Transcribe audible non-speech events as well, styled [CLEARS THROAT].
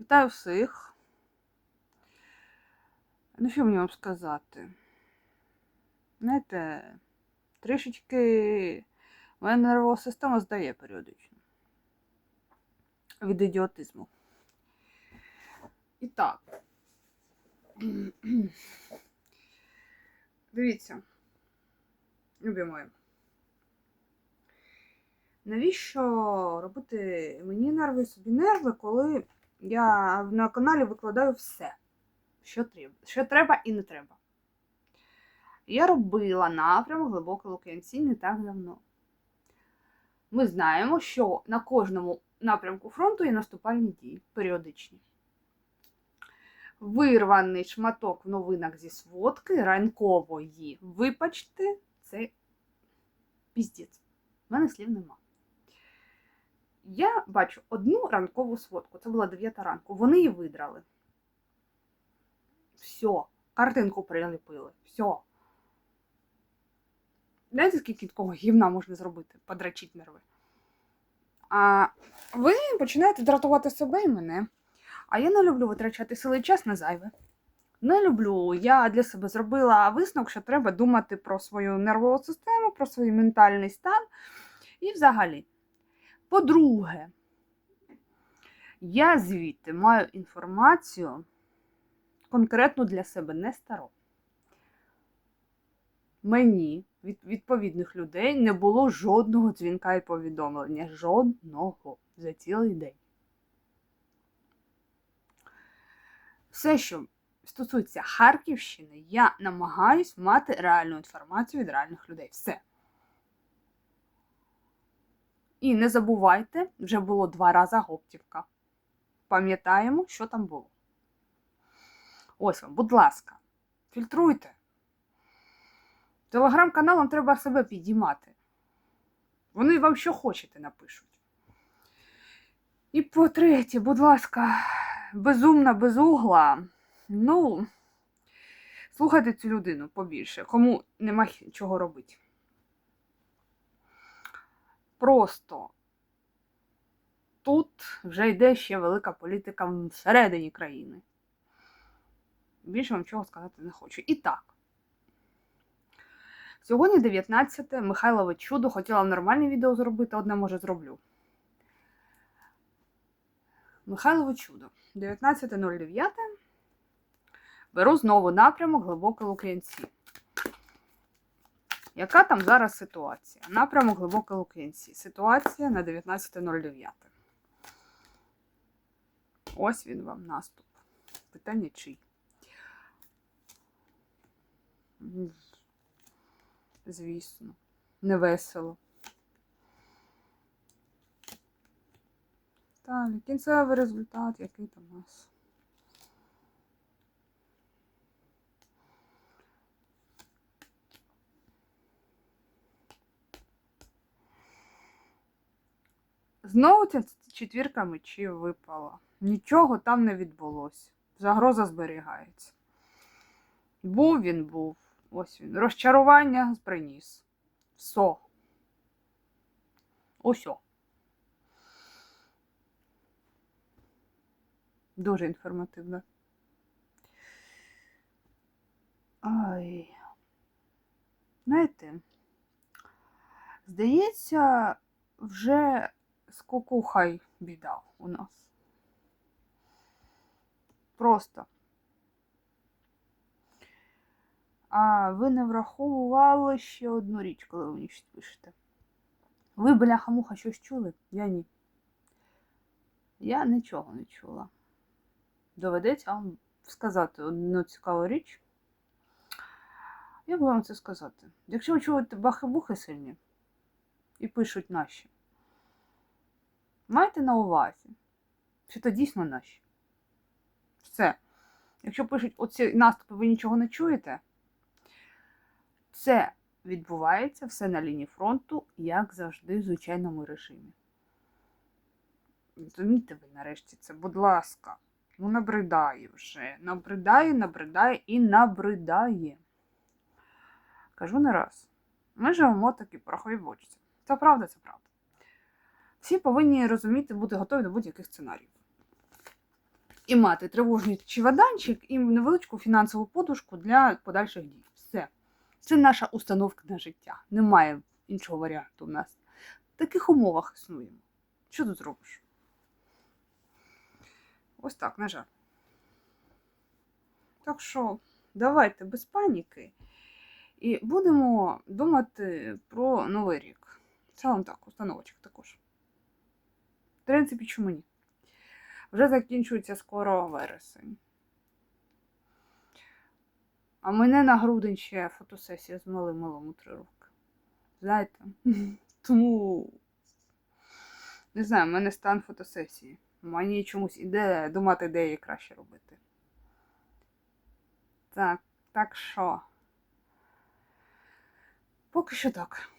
Вітаю всіх. Ну, що мені вам сказати? Знаєте, трішечки моя нервова система здає періодично. Від ідіотизму. І так. [CLEARS THROAT] Дивіться. Любі мої. Навіщо робити мені нерви собі нерви, коли я на каналі викладаю все, що треба, що треба і не треба. Я робила напрямок глибокий лук'янці не так давно. Ми знаємо, що на кожному напрямку фронту є наступальні дії періодичні. Вирваний шматок в новинах зі сводки ранкової. Вибачте, це піздець. У мене слів нема. Я бачу одну ранкову сводку. Це була 9 ранку. Вони її видрали. Все. Картинку приліпили. Все. Знаєте, скільки такого гівна можна зробити? Подрачить нерви. А ви починаєте дратувати себе і мене. А я не люблю витрачати сили і час на зайве. Не люблю. Я для себе зробила висновок, що треба думати про свою нервову систему, про свій ментальний стан і взагалі. По-друге, я звідти маю інформацію конкретно для себе, не стару. Мені від відповідних людей не було жодного дзвінка і повідомлення. Жодного за цілий день. Все, що стосується Харківщини, я намагаюсь мати реальну інформацію від реальних людей. Все. І не забувайте, вже було два рази Гоптівка. Пам'ятаємо, що там було. Ось вам, будь ласка, фільтруйте. Телеграм-каналам треба себе підіймати. Вони вам що хочете напишуть. І по-третє, будь ласка, безумна, безугла. Ну, слухайте цю людину побільше, кому нема чого робити. Просто тут вже йде ще велика політика всередині країни. Більше вам чого сказати не хочу. І так. Сьогодні 19 Михайлове чудо. Хотіла нормальне відео зробити, одне може зроблю. Михайлове чудо. 19.09. Беру знову напрямок глибоке Лук'янці. Яка там зараз ситуація? Напрямок глибоке Лук'янці. Ситуація на 19.09. Ось він вам наступ. Питання чий? Звісно, невесело. Далі, кінцевий результат, який там у нас. Знову ця четвірка мечів випала. Нічого там не відбулося. Загроза зберігається. Був він був. Ось він. Розчарування приніс. Все. Усьо. Дуже інформативно. Ай. Знаєте, здається, вже з кукухай біда у нас. Просто. А ви не враховували ще одну річ, коли ви щось пишете. Ви, бляха-муха, щось чули? Я ні. Я нічого не чула. Доведеться вам сказати одну цікаву річ. Як би вам це сказати? Якщо ви чуєте бахи-бухи сильні і пишуть наші, майте на увазі, що це дійсно наші. Все. Якщо пишуть оці наступи, ви нічого не чуєте, це відбувається все на лінії фронту, як завжди, в звичайному режимі. Розумієте ви нарешті це, будь ласка, ну набридає вже. Набридає, набридає і набридає. Кажу не раз. Ми живемо такі порохові бочці. Це правда, це правда. Всі повинні розуміти, бути готові до будь-яких сценаріїв. і мати тривожний чемоданчик і невеличку фінансову подушку для подальших дій. Все. Це наша установка на життя. Немає іншого варіанту в нас. В таких умовах існуємо. Що тут зробиш? Ось так, на жаль. Так що, давайте без паніки. І будемо думати про Новий рік. Це вам так, установочок також. Принципі, чому ні? Вже закінчується скоро вересень. А мене на грудень ще фотосесія з малим малим у три роки. Знаєте? [LAUGHS] Тому не знаю, в мене стан фотосесії. Мені чомусь іде думати, де її краще робити. Так, так що. Поки що так.